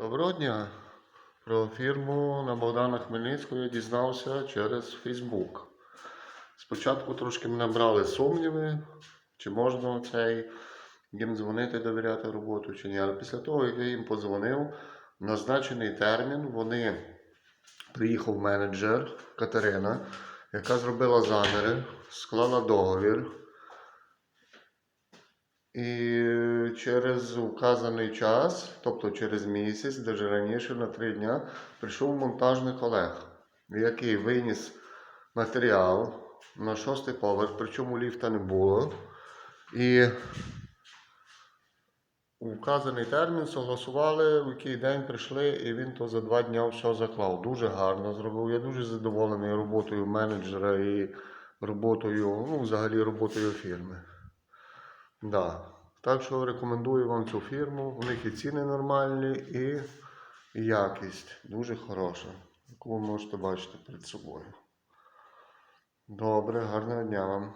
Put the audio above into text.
Доброго дня. Про фірму на Богдана Хмельницького я дізнався через Фейсбук. Спочатку трошки мене брали сумніви, чи можна цей їм дзвонити, довіряти роботу, чи ні. Але після того, як я їм подзвонив, в назначений термін вони приїхав менеджер Катерина, яка зробила заміри, склала договір. І через указаний час, тобто через місяць, навіть раніше на три дня, прийшов монтажник Олег, який виніс матеріал на шостий поверх, причому ліфта не було. І у вказаний термін согласували, в який день прийшли, і він то за два дні все заклав. Дуже гарно зробив. Я дуже задоволений роботою менеджера і роботою, ну, взагалі роботою фірми. Да. Так що рекомендую вам цю фірму. У них і ціни нормальні, і якість дуже хороша, яку ви можете бачити перед собою. Добре, гарного дня вам.